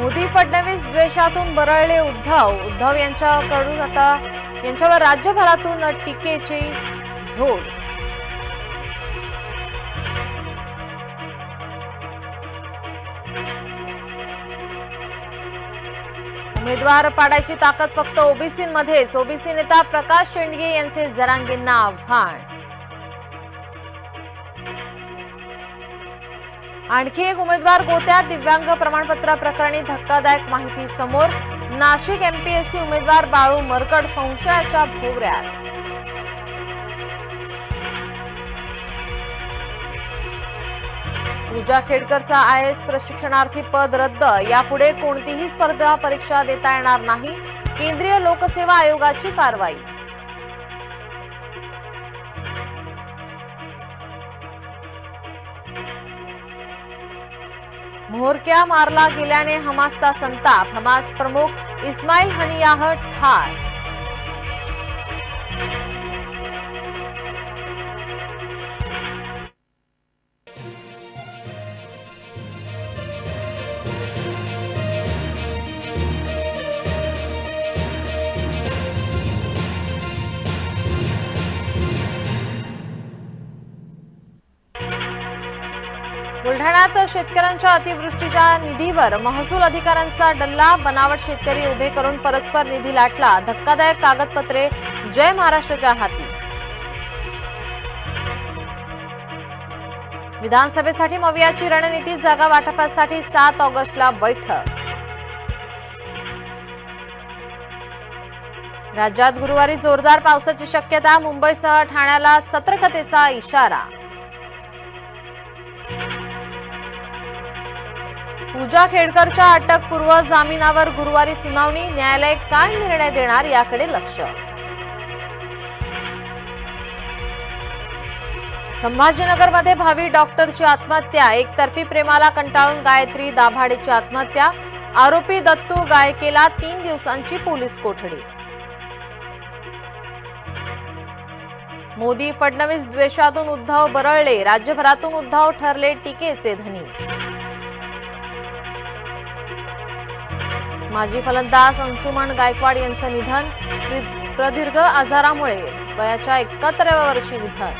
मोदी फडणवीस द्वेषातून बरळले उद्धव. उद्धव यांच्याकडून आता यांच्यावर राज्यभरातून टीकेची झोड. उमेदवार पाडायची ताकद फक्त ओबीसीमध्येच. ओबीसी नेता प्रकाश शेंडगे यांचे जरांगींना आव्हान. आणखी एक उमेदवार गोत्यात दिव्यांग प्रमाणपत्र प्रकरणी धक्कादायक माहिती समोर. नाशिक एमपीएससी उमेदवार बाळू मरकड संशयाच्या भोवऱ्यात. पूजा खेडकरचा आय एस प्रशिक्षणार्थी पद रद्द. यापुढे कोणतीही स्पर्धा परीक्षा देता येणार नाही. केंद्रीय लोकसेवा आयोगाची कारवाई. म्होरक्या मारला गेल्याने हमासचा संताप हमास प्रमुख इस्माईल हनियाह ठार। बुलढाण्यात शेतकऱ्यांच्या अतिवृष्टीच्या निधीवर महसूल अधिकाऱ्यांचा डल्ला. बनावट शेतकरी उभे करून परस्पर निधी लाटला. धक्कादायक कागदपत्रे जय महाराष्ट्रच्या हाती. विधानसभेसाठी मवियाची रणनीती जागा वाटपासाठी सात ऑगस्टला बैठक. राज्यात गुरुवारी जोरदार पावसाची शक्यता मुंबईसह ठाण्याला सतर्कतेचा इशारा. पूजा खेडकरच्या अटकपूर्व जामिनावर गुरुवारी सुनावणी न्यायालय काय निर्णय देणार याकडे लक्ष? संभाजीनगरमध्ये भावी डॉक्टरची आत्महत्या एकतर्फी प्रेमाला कंटाळून गायत्री दाभाडेची आत्महत्या आरोपी दत्तू गायकेला तीन दिवसांची पोलीस कोठडी. मोदी फडणवीस द्वेषातून उद्धव बरळले राज्यभरातून उद्धव ठरले टीकेचे धनी. माजी फलंदाज अंशुमन गायकवाड यांचं निधन प्रदीर्घ आजारामुळे वयाच्या एकाहत्तराव्या वर्षी निधन.